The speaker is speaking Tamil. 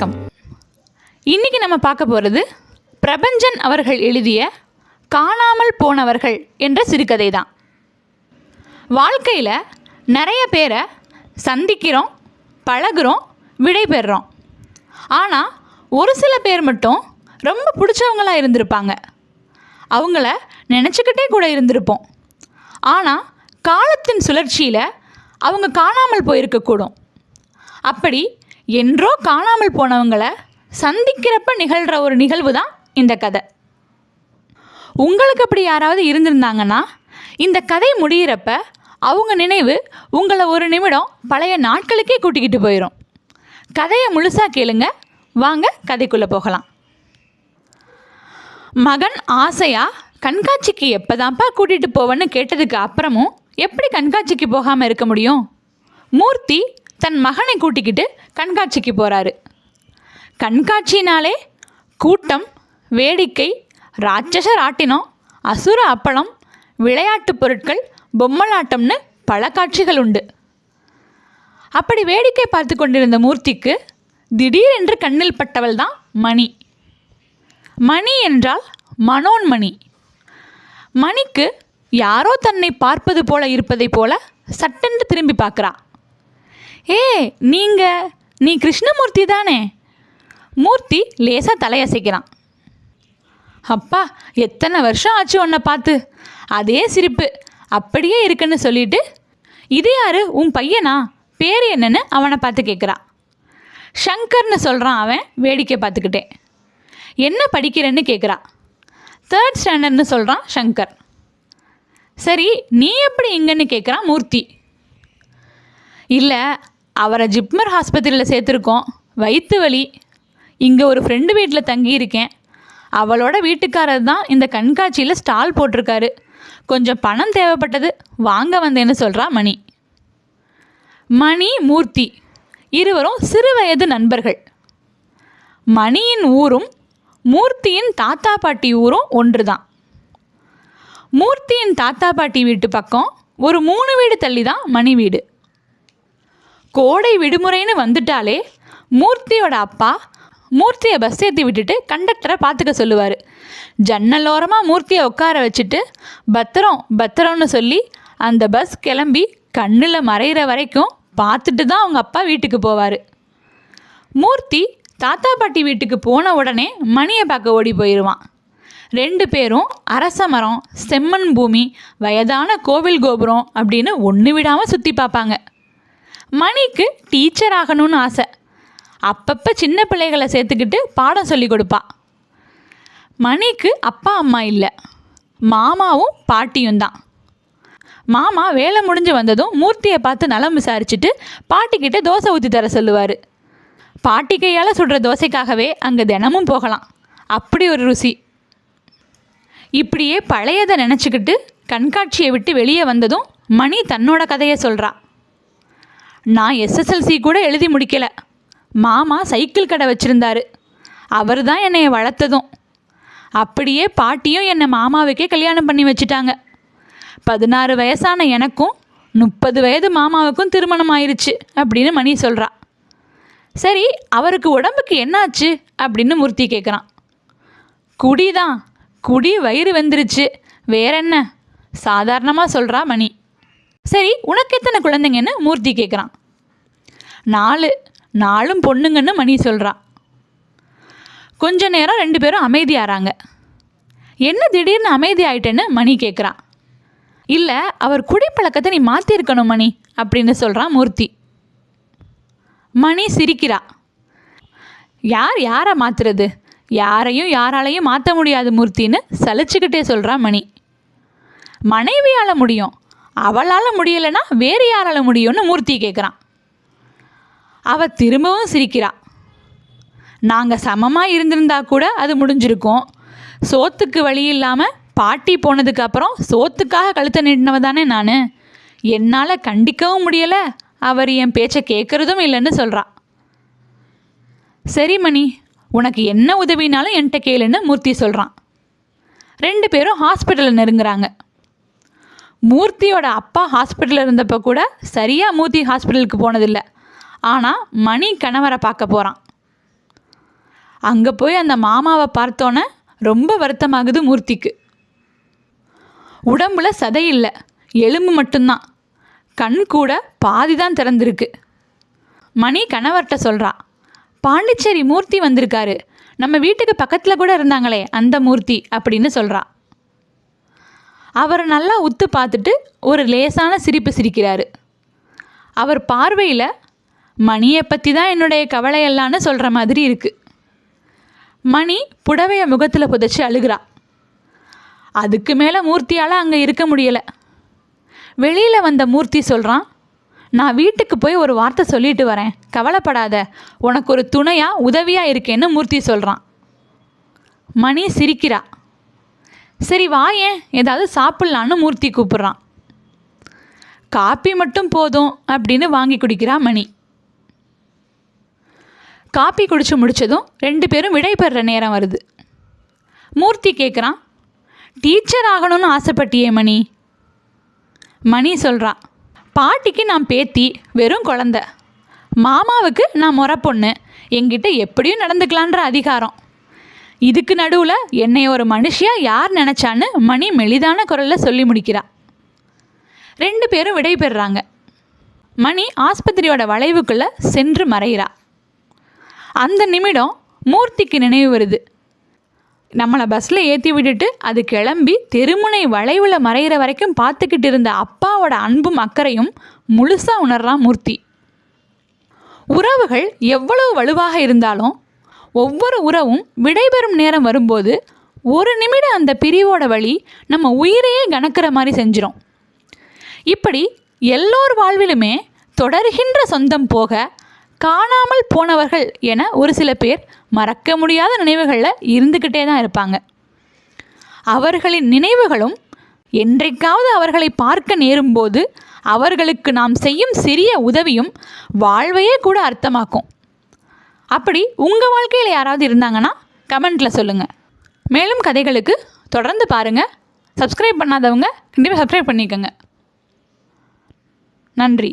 வணக்கம். இன்னைக்கு நம்ம பார்க்க போகிறது பிரபஞ்சன் அவர்கள் எழுதிய காணாமல் போனவர்கள் என்ற சிறுகதை தான் வாழ்க்கையில் நிறைய பேரை சந்திக்கிறோம் பழகிறோம் விடை பெறுறோம். ஆனால் ஒரு சில பேர் மட்டும் ரொம்ப பிடிச்சவங்களாக இருந்திருப்பாங்க. அவங்கள நினச்சிக்கிட்டே கூட இருந்திருப்போம். ஆனால் காலத்தின் சுழற்சியில் அவங்க காணாமல் போயிருக்கக்கூடும். அப்படி என்றோ காணாமல் போனவங்களை சந்திக்கிறப்ப நிகழ்கிற ஒரு நிகழ்வு தான் இந்த கதை. உங்களுக்கு அப்படி யாராவது இருந்திருந்தாங்கன்னா இந்த கதை முடியிறப்ப அவங்க நினைவு உங்களை ஒரு நிமிடம் பழைய நாட்களுக்கே கூட்டிக்கிட்டு போயிடும் கதையை முழுசாக கேளுங்க. வாங்க கதைக்குள்ளே போகலாம். மகன் ஆசையாக கண்காட்சிக்கு எப்போதான்ப்பா கூட்டிகிட்டு போவேன்னு கேட்டதுக்கு அப்புறமும் எப்படி கண்காட்சிக்கு போகாமல் இருக்க முடியும்? மூர்த்தி தன் மகனை கூட்டிக்கிட்டு கண்காட்சிக்கு போகிறாரு கண்காட்சினாலே கூட்டம் வேடிக்கை ராட்சச ராட்டினம் அசுர அப்பளம் விளையாட்டு பொருட்கள் பொம்மலாட்டம்னு பல காட்சிகள் உண்டு. அப்படி வேடிக்கை பார்த்து கொண்டிருந்த மூர்த்திக்கு திடீரென்று கண்ணில் பட்டவள் தான் மணி. மணி என்றால் மனோன்மணி. மணிக்கு யாரோ தன்னை பார்ப்பது போல இருப்பதைப் போல சட்டென்று திரும்பி பார்க்குறா. ஏ நீங்கள் நீ கிருஷ்ணமூர்த்தி தானே? மூர்த்தி லேசாக தலையசைக்கிறான். அப்பா எத்தனை வருஷம் ஆச்சு உன்னை பார்த்து? அதே சிரிப்பு. அப்படியே இருக்குன்னு சொல்லிட்டு இது யாரு? உன் பையனா? பேர் என்னன்னு அவனை பார்த்து கேட்குறா ஷங்கர்னு சொல்கிறான் அவன் வேடிக்கை பார்த்துக்கிட்டேன் என்ன படிக்கிறேன்னு கேட்குறா தேர்ட் ஸ்டாண்டர்ட்னு சொல்கிறான் ஷங்கர் சரி நீ எப்படி இங்கன்னு கேட்குறான் மூர்த்தி. இல்லை அவரை ஜிப்மர் ஆஸ்பத்திரியில் சேர்த்துருக்கோம். வயிற்று வலி. இங்கே ஒரு ஃப்ரெண்டு வீட்டில் தங்கியிருக்கேன். அவளோட வீட்டுக்காரர் தான் இந்த கண்காட்சியில் ஸ்டால் போட்டிருக்காரு. கொஞ்சம் பணம் தேவைப்பட்டது வாங்க வந்தேன்னு சொல்கிறா மணி. மணி மூர்த்தி. இருவரும் சிறு வயது நண்பர்கள். மணியின் ஊரும் மூர்த்தியின் தாத்தா பாட்டி ஊரும் ஒன்று தான் மூர்த்தியின் தாத்தா பாட்டி வீட்டு பக்கம் ஒரு மூணு வீடு தள்ளி தான் மணி வீடு. கோடை விடுமுறைன்னு வந்துட்டாலே மூர்த்தியோட அப்பா மூர்த்தியை பஸ் ஏற்றி விட்டுட்டு கண்டக்டரை பார்த்துக்க சொல்லுவார். ஜன்னலோரமாக மூர்த்தியை உட்கார வச்சுட்டு பத்திரம் பத்திரம்னு சொல்லி அந்த பஸ் கிளம்பி கண்ணில் மறையிற வரைக்கும் பார்த்துட்டு தான் அவங்க அப்பா வீட்டுக்கு போவார். மூர்த்தி தாத்தா பாட்டி வீட்டுக்கு போன உடனே மணியை பார்க்க ஓடி போயிடுவான் ரெண்டு பேரும் அரச மரம் செம்மண் பூமி வயதான கோவில் கோபுரம் அப்படின்னு ஒன்று விடாமல் சுற்றி பார்ப்பாங்க. மணிக்கு டீச்சர் ஆகணும்னு ஆசை. அப்பப்போ சின்ன பிள்ளைகளை சேர்த்துக்கிட்டு பாடம் சொல்லி கொடுப்பா. மணிக்கு அப்பா அம்மா இல்லை. மாமாவும் பாட்டியும் தான். மாமா வேலை முடிஞ்சு வந்ததும் மூர்த்தியை பார்த்து நலம் விசாரிச்சுட்டு பாட்டிக்கிட்ட தோசை ஊற்றி தர சொல்லுவார். பாட்டி கையால் சுடுற தோசைக்காகவே அங்கே தினமும் போகலாம். அப்படி ஒரு ருசி. இப்படியே பழையதை நினச்சிக்கிட்டு கண்காட்சியை விட்டு வெளியே வந்ததும் மணி தன்னோட கதையை சொல்கிறா நான் எஸ்எஸ்எல்சி கூட எழுதி முடிக்கலை. மாமா சைக்கிள் கடை வச்சுருந்தாரு. அவர் தான் என்னை வளர்த்ததும். அப்படியே பாட்டியும் என்னை மாமாவுக்கே கல்யாணம் பண்ணி வச்சுட்டாங்க. பதினாறு வயசான எனக்கும் முப்பது வயது மாமாவுக்கும் திருமணம் ஆயிருச்சு அப்படின்னு மணி சொல்கிறா சரி அவருக்கு உடம்புக்கு என்னாச்சு அப்படின்னு மூர்த்தி கேட்குறான் குடி தான் குடி வயிறு வெந்துருச்சு. வேற என்ன? சாதாரணமாக சொல்கிறா மணி. சரி உனக்கு எத்தனை குழந்தைங்கன்னு மூர்த்தி கேட்குறான் நாலு நாலும் பொண்ணுங்கன்னு மணி சொல்கிறா கொஞ்ச நேரம் ரெண்டு பேரும் அமைதியாகிறாங்க என்ன திடீர்னு அமைதி ஆயிட்டேன்னு மணி கேட்குறான் இல்லை அவர் குடிப்பழக்கத்தை நீ மாற்றிருக்கணும் மணி அப்படின்னு சொல்கிறான் மூர்த்தி. மணி சிரிக்கிறா. யார் யாரை மாற்றுறது யாரையும் யாராலையும் மாற்ற முடியாது மூர்த்தின்னு சலிச்சுக்கிட்டே சொல்கிறா மணி. மனைவியால் முடியும். அவளால் முடியலைன்னா வேறு யாரால் முடியும்னு மூர்த்தி கேட்குறான் அவள் திரும்பவும் சிரிக்கிறா. நாங்கள் சமமாக இருந்திருந்தா கூட அது முடிஞ்சிருக்கும். சோத்துக்கு வழி இல்லாமல் பாட்டி போனதுக்கப்புறம் சோத்துக்காக கழுத்தை நீட்டினவ தானே நான். என்னால் கண்டிக்கவும் முடியலை. அவர் என் பேச்சை கேட்குறதும் இல்லைன்னு சொல்கிறா சரி மணி உனக்கு என்ன உதவினாலும் என்கிட்ட கேளுன்னு மூர்த்தி சொல்கிறான் ரெண்டு பேரும் ஹாஸ்பிட்டலில் நெருங்குறாங்க. மூர்த்தியோட அப்பா ஹாஸ்பிட்டலில் இருந்தப்போ கூட சரியாக மூர்த்தி ஹாஸ்பிட்டலுக்கு போனதில்லை. ஆனால் மணி கணவரை பார்க்க போகிறான் அங்கே போய் அந்த மாமாவை பார்த்தோன்னே ரொம்ப வருத்தமாகுது மூர்த்திக்கு. உடம்புல சதை இல்லை எலும்பு மட்டும்தான். கண் கூட பாதி தான் திறந்திருக்கு. மணி கணவர்கிட்ட சொல்கிறா பாண்டிச்சேரி மூர்த்தி வந்திருக்காரு. நம்ம வீட்டுக்கு பக்கத்தில் கூட இருந்தாங்களே அந்த மூர்த்தி அப்படின்னு சொல்கிறா அவரை நல்லா உத்து பார்த்துட்டு ஒரு லேசான சிரிப்பு சிரிக்கிறாரு. அவர் பார்வையில் மணியை பற்றி தான் என்னுடைய கவலையெல்லாம்னு சொல்கிற மாதிரி இருக்குது மணி புடவையை முகத்தில் புதைச்சி அழுகிறா. அதுக்கு மேலே மூர்த்தியால் அங்கே இருக்க முடியலை. வெளியில் வந்த மூர்த்தி சொல்கிறான் நான் வீட்டுக்கு போய் ஒரு வார்த்தை சொல்லிட்டு வரேன். கவலைப்படாத. உனக்கு ஒரு துணையாக உதவியாக இருக்கேன்னு மூர்த்தி சொல்கிறான் மணி சிரிக்கிறா. சரி வா ஏன்? ஏதாவது சாப்பிட்லான்னு மூர்த்தி கூப்பிட்றான். காப்பி மட்டும் போதும் அப்படின்னு வாங்கி குடிக்கிறா மணி. காப்பி குடிச்சு முடிச்சதும் ரெண்டு பேரும் விடை பெறுற நேரம் வருது. மூர்த்தி கேட்குறான் டீச்சர் ஆகணும்னு ஆசைப்பட்டியே மணி? மணி சொல்கிறா பாட்டிக்கு நான் பேத்தி வெறும் குழந்த. மாமாவுக்கு நான் முறை பொண்ணு. என்கிட்ட எப்படியும் நடந்துக்கலான்ற அதிகாரம். இதுக்கு நடுவில் என்னை ஒரு மனுஷியா யார் நினச்சான்னு மணி மெலிதான குரலில் சொல்லி முடிக்கிறா. ரெண்டு பேரும் விடை பெறுறாங்க. மணி ஆஸ்பத்திரியோட வளைவுக்குள்ளே சென்று மறைகிறா. அந்த நிமிடம் மூர்த்திக்கு நினைவு வருது. நம்மளை பஸ்ஸில் ஏற்றி விட்டுட்டு அது கிளம்பி தெருமுனை வளைவில் மறைகிற வரைக்கும் பார்த்துக்கிட்டு இருந்த அப்பாவோட அன்பும் அக்கறையும் முழுசாக உணர்றான் மூர்த்தி. உறவுகள் எவ்வளவு வலுவாக இருந்தாலும் ஒவ்வொரு உறவும் விடைபெறும் நேரம் வரும்போது ஒரு நிமிடம் அந்த பிரிவோட வழி நம்ம உயிரையே கணக்கிற மாதிரி செஞ்சிடும் இப்படி எல்லோர் வாழ்விலுமே தொடர்கின்ற சொந்தம் போக காணாமல் போனவர்கள் என ஒரு சில பேர் மறக்க முடியாத நினைவுகளில் இருந்துக்கிட்டே தான் இருப்பாங்க. அவர்களின் நினைவுகளும் என்றைக்காவது அவர்களை பார்க்க நேரும்போது அவர்களுக்கு நாம் செய்யும் சிறிய உதவியும் வாழ்வையே கூட அர்த்தமாக்கும். அப்படி உங்கள் வாழ்க்கையில் யாராவது இருந்தாங்கன்னா கமெண்ட்டில் சொல்லுங்கள் மேலும் கதைகளுக்கு தொடர்ந்து பாருங்கள் சப்ஸ்கிரைப் பண்ணாதவங்க கண்டிப்பாக சப்ஸ்கிரைப் பண்ணிக்கோங்க. நன்றி.